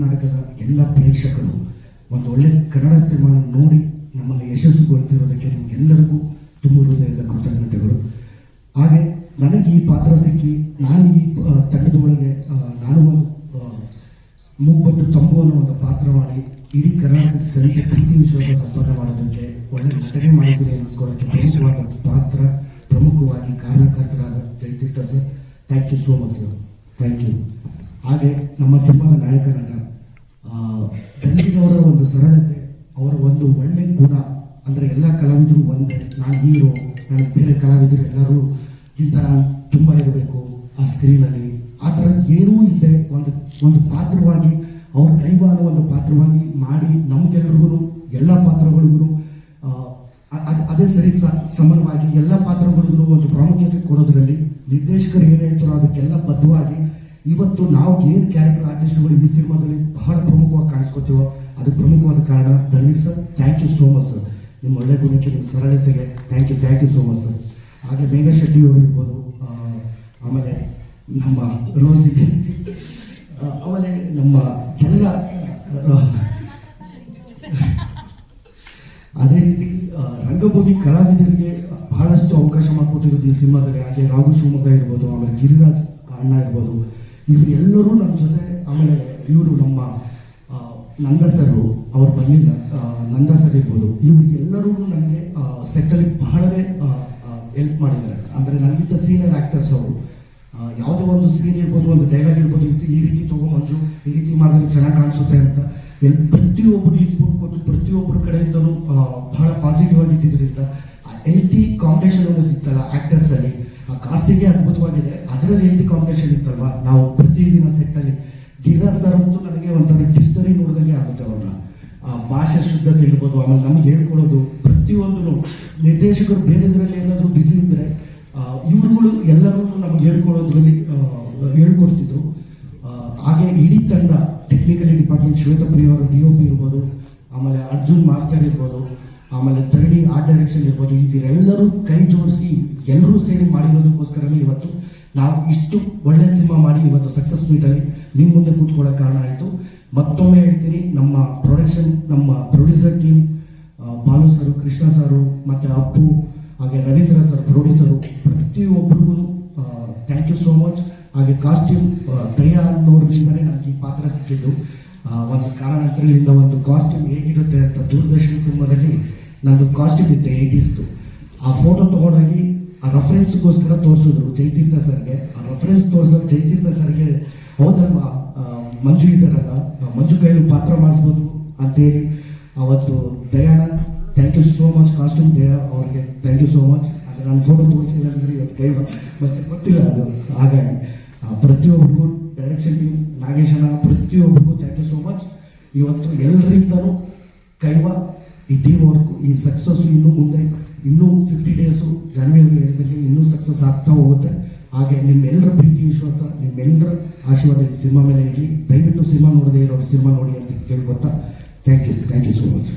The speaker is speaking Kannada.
ಕರ್ನಾಟಕದ ಎಲ್ಲ ಪ್ರೇಕ್ಷಕರು ಒಂದು ಒಳ್ಳೆ ಕನ್ನಡ ಸಿನಿಮಾನ ನೋಡಿ ನಮ್ಮನ್ನು ಯಶಸ್ಸುಗೊಳಿಸಿರೋದಕ್ಕೆ ನಿಮ್ಗೆಲ್ಲರಿಗೂ ತುಂಬ ಹೃದಯದ ಕೃತಜ್ಞತೆಗಳು. ಹಾಗೆ ನನಗೆ ಈ ಪಾತ್ರ ಸಿಕ್ಕಿ ನಾನು ಈ ಆ, ತಂಡದ ಒಳಗೆ ಆ, ನಾನು ಒಂದು ಆ, ಮೂಗ್ಬಟ್ಟು ತಂಬು ಅನ್ನೋ ಒಂದು ಪಾತ್ರ ಮಾಡಿ ಇಡೀ ಕರ್ನಾಟಕದ ಜನತೆ ಪ್ರೀತಿ ವಿಶ್ವಾಸ ಸಂಪಾದನೆ ಮಾಡೋದಕ್ಕೆ ಒಳ್ಳೆ ನಟನೆ ಪ್ರಮುಖವಾದ ಪಾತ್ರ ಪ್ರಮುಖವಾಗಿ ಕಾರಣಕರ್ತರಾದ Jayatheertha sir. Thank you so much sir thank you ಹಾಗೆ ನಮ್ಮ ಸಿನಿಮಾದ ನಾಯಕರನ್ನ ದಂಡಿನವರ ಒಂದು ಸರಳತೆ, ಅವರ ಒಂದು ಒಳ್ಳೆ ಗುಣ, ಅಂದರೆ ಎಲ್ಲ ಕಲಾವಿದರು ಒಂದೇ. ನಾನು ಹೀರೋ, ನಾನು ಬೇರೆ ಕಲಾವಿದರು ಎಲ್ಲರೂ ಇಂಥ ನಾನು ತುಂಬ ಇರಬೇಕು ಆ ಸ್ಕ್ರೀನಲ್ಲಿ. ಆ ಥರದ್ದು ಏನೂ ಇಲ್ಲದೆ ಒಂದು ಒಂದು ಪಾತ್ರವಾಗಿ, ಅವ್ರ ಕೈವಾಡ ಒಂದು ಪಾತ್ರವಾಗಿ ಮಾಡಿ ನಮಗೆಲ್ರಿಗೂ ಎಲ್ಲ ಪಾತ್ರಗಳಿಗೂ ಅದು, ಅದೇ ಸರಿ ಸಮಾನವಾಗಿ ಎಲ್ಲ ಪಾತ್ರಗಳಿಗೂ ಒಂದು ಪ್ರಾಮುಖ್ಯತೆ ಕೊಡೋದ್ರಲ್ಲಿ ನಿರ್ದೇಶಕರು ಏನು ಹೇಳ್ತಾರೋ ಅದಕ್ಕೆಲ್ಲ ಬದ್ಧವಾಗಿ ಇವತ್ತು ನಾವು ಏನು ಕ್ಯಾರೆಕ್ಟರ್ ಆರ್ಟಿಸ್ಟ್ಗಳು ಈ ಸಿನಿಮಾದಲ್ಲಿ ಬಹಳ ಪ್ರಮುಖವಾಗಿ ಕಾಣಿಸ್ಕೋತೀವೋ ಅದು ಪ್ರಮುಖವಾದ ಕಾರಣ Dhanveer sir. Thank you so much sir ನಿಮ್ಮ ಒಳ್ಳೆ ಗುಣಕ್ಕೆ, ನಿಮ್ಮ ಸರಳತೆಗೆ thank you thank you so much sir ಹಾಗೆ ಮೇಘ ಶೆಟ್ಟಿ ಅವರು ಇರ್ಬೋದು ಆಮೇಲೆ ನಮ್ಮ ರೋಸಿಗೆ ಆಮೇಲೆ ನಮ್ಮ ಎಲ್ಲ ಅದೇ ರೀತಿ ರಂಗಭೂಮಿ ಕಲಾವಿದರಿಗೆ ಬಹಳಷ್ಟು ಅವಕಾಶ ಮಾಡಿಕೊಟ್ಟಿರೋದು ಈ ಸಿನಿಮಾದಲ್ಲಿ. ಹಾಗೆ ರಾಘು ಶಿವಮೊಗ್ಗ ಇರ್ಬೋದು, ಆಮೇಲೆ ಗಿರಿರಾಜ್ ಅಣ್ಣ ಇರ್ಬೋದು ಇವ್ರು ಎಲ್ಲರೂ ನಮ್ಮ ಜೊತೆ ಆಮೇಲೆ ಇವರು ನಮ್ಮ ನಂದಸರು ನಂದ ಸರ್ ಅವ್ರು ಬರಲಿಲ್ಲ ನಂದ ಸರ್ ಇರ್ಬೋದು, ಇವ್ರಿಗೆಲ್ಲರೂ ನನಗೆ ಸೆಟ್ಟಲ್ಲಿ ಬಹಳವೇ ಹೆಲ್ಪ್ ಮಾಡಿದ್ದಾರೆ. ಅಂದರೆ ನನಗಿಂತ ಸೀನಿಯರ್ ಆ್ಯಕ್ಟರ್ಸ್ ಅವರು. ಯಾವುದೇ ಒಂದು ಸೀನ್ ಇರ್ಬೋದು, ಒಂದು ಡೈಲಾಗ್ ಇರ್ಬೋದು ಇದು ಈ ರೀತಿ ತೊಗೊಂಬಂಜು ಈ ರೀತಿ ಮಾಡಿದ್ರೆ ಚೆನ್ನಾಗಿ ಕಾಣಿಸುತ್ತೆ ಅಂತ. ಎಲ್ ಪ್ರತಿಯೊಬ್ಬರು ಇನ್ಪುಟ್ ಕೊಟ್ಟು ಪ್ರತಿಯೊಬ್ಬರ ಕಡೆಯಿಂದಲೂ ಬಹಳ ಪಾಸಿಟಿವ್ ಆಗಿದ್ದರಿಂದ ಹೆಲ್ತಿ ಕಾಂಬಿನೇಷನ್ ಅನ್ನೋದಿತ್ತಲ್ಲ ಆ್ಯಕ್ಟರ್ಸಲ್ಲಿ ಕಾಸ್ಟಿಂಗೇ ಅದ್ಭುತವಾಗಿದೆ. ಅದರಲ್ಲಿ ಏನು ಕಾಂಬಿನೇಷನ್ ಇತ್ತಲ್ವಾ? ನಾವು ಪ್ರತಿದಿನ ಸೆಟ್ಟಲ್ಲಿ ಗಿರಿರಾಜ್ ಸರ್ ಅಂತೂ ನನಗೆ ಒಂಥರ ಡಿಸ್ಟರಿ ನೋಡಿದಂಗೆ ಆಗುತ್ತೆ ಅವ್ರನ್ನ. ಆ ಭಾಷೆ ಶುದ್ಧತೆ ಇರ್ಬೋದು, ಆಮೇಲೆ ನಮ್ಗೆ ಹೇಳ್ಕೊಡೋದು ಪ್ರತಿಯೊಂದು ನಿರ್ದೇಶಕರು ಬೇರೆದ್ರಲ್ಲಿ ಏನಾದರೂ ಬಿಸಿ ಇದ್ರೆ ಇವ್ರುಗಳು ಎಲ್ಲರೂ ನಮ್ಗೆ ಹೇಳ್ಕೊಡೋದ್ರಲ್ಲಿ ಹೇಳ್ಕೊಡ್ತಿದ್ರು. ಹಾಗೆ ಇಡೀ ತಂಡ ಟೆಕ್ನಿಕಲಿ ಡಿಪಾರ್ಟ್ಮೆಂಟ್ ಶ್ವೇತಪ್ರಿಯ ಅವರು ಡಿ ಒ ಪಿ ಇರ್ಬೋದು, ಆಮೇಲೆ ಅರ್ಜುನ್ ಮಾಸ್ಟರ್ ಇರ್ಬೋದು ಆಮೇಲೆ ತರಣಿ ಆರ್ಟ್ ಡೈರೆಕ್ಷನ್ ಇರ್ಬೋದು ಇವರೆಲ್ಲರೂ ಕೈ ಜೋಡಿಸಿ ಎಲ್ಲರೂ ಸೇರಿ ಮಾಡಿರೋದಕ್ಕೋಸ್ಕರನೇ ಇವತ್ತು ನಾವು ಇಷ್ಟು ಒಳ್ಳೆ ಸಿನಿಮಾ ಮಾಡಿ ಇವತ್ತು ಸಕ್ಸಸ್ ಮೀಟಲ್ಲಿ ನಿಮ್ಮ ಮುಂದೆ ಕೂತ್ಕೊಳ್ಳೋ ಕಾರಣ ಆಯಿತು. ಮತ್ತೊಮ್ಮೆ ಹೇಳ್ತೀನಿ ನಮ್ಮ ಪ್ರೊಡಕ್ಷನ್ ನಮ್ಮ producer team Balu sir Krishna sir ಮತ್ತು ಅಪ್ಪು ಹಾಗೆ ರವೀಂದ್ರ ಸರ್ ಪ್ರೊಡ್ಯೂಸರು ಪ್ರತಿಯೊಬ್ಬರಿಗೂ ಥ್ಯಾಂಕ್ ಯು ಸೋ ಮಚ್ ಹಾಗೆ ಕಾಸ್ಟ್ಯೂಮ್ ದಯಾ ಅನ್ನೋರಿಂದಲೇ ನನಗೆ ಈ ಪಾತ್ರ ಸಿಕ್ಕಿದ್ದು. ಆ, ಒಂದು ಕಾರಣ ಕಾರಣಾಂತರಗಳಿಂದ ಒಂದು ಕಾಸ್ಟ್ಯೂಮ್ ಹೇಗಿರುತ್ತೆ ಅಂತ ದೂರದರ್ಶನ ಸಿನಿಮಾದಲ್ಲಿ ನಂದು ಕಾಸ್ಟ್ಯೂಮ್ ಇತ್ತು ಏಯ್ಟೀಸ್ದು ಆ ಫೋಟೋ ತೊಗೊಂಡೋಗಿ ಆ ರೆಫರೆನ್ಸ್ಗೋಸ್ಕರ ತೋರಿಸಿದ್ರು ಜೈತೀರ್ಥ ಸರ್ಗೆ. ಆ ರೆಫರೆನ್ಸ್ ತೋರಿಸಿದ್ರು ಜೈತೀರ್ಥ ಸರ್ಗೆ ಹೌದಲ್ವಾ ಮಂಜು ಇದ್ದಾರಲ್ಲ ಮಂಜು ಕೈಲಿ ಪಾತ್ರ ಮಾಡಿಸ್ಬೋದು ಅಂತೇಳಿ ಅವತ್ತು Dayanand thank you so much costume Daya ಅವ್ರಿಗೆ ಥ್ಯಾಂಕ್ ಯು ಸೋ ಮಚ್ ಅದು ನಾನು ಫೋಟೋ ತೋರಿಸಿಲ್ಲ ಅಂದರೆ ಇವತ್ತು ಕೈ ಮತ್ತೆ ಗೊತ್ತಿಲ್ಲ ಅದು. ಹಾಗಾಗಿ ಆ, ಪ್ರತಿಯೊಬ್ಬರಿಗೂ ಡೈರೆಕ್ಷನ್ ನಾಗೇಶನ ಪ್ರತಿಯೊಬ್ಬರಿಗೂ ಥ್ಯಾಂಕ್ ಯು ಸೋ ಮಚ್ ಇವತ್ತು ಎಲ್ಲರಿಂದನೂ ಕೈವ ಈ ಟೀಮ್ ವರ್ಕು ಈ ಸಕ್ಸಸ್ಸು ಇನ್ನೂ ಮುಂದೆ, ಇನ್ನೂ ಫಿಫ್ಟಿ ಡೇಸು ಜಾನ್ವರಿ ಹೇಳಿದಲ್ಲಿ ಇನ್ನೂ ಸಕ್ಸಸ್ ಆಗ್ತಾ ಹೋಗುತ್ತೆ. ಹಾಗೆ ನಿಮ್ಮೆಲ್ಲರ ಪ್ರೀತಿ, ವಿಶ್ವಾಸ ನಿಮ್ಮೆಲ್ಲರ ಆಶೀರ್ವಾದ ಸಿನಿಮಾ ಮೇಲೆ ಇರಲಿ. ದಯವಿಟ್ಟು ಸಿನಿಮಾ ನೋಡದೇ ಇರೋ ಸಿನಿಮಾ ನೋಡಿ ಅಂತ ಕೇಳ್ಕೊತಾ thank you thank you so much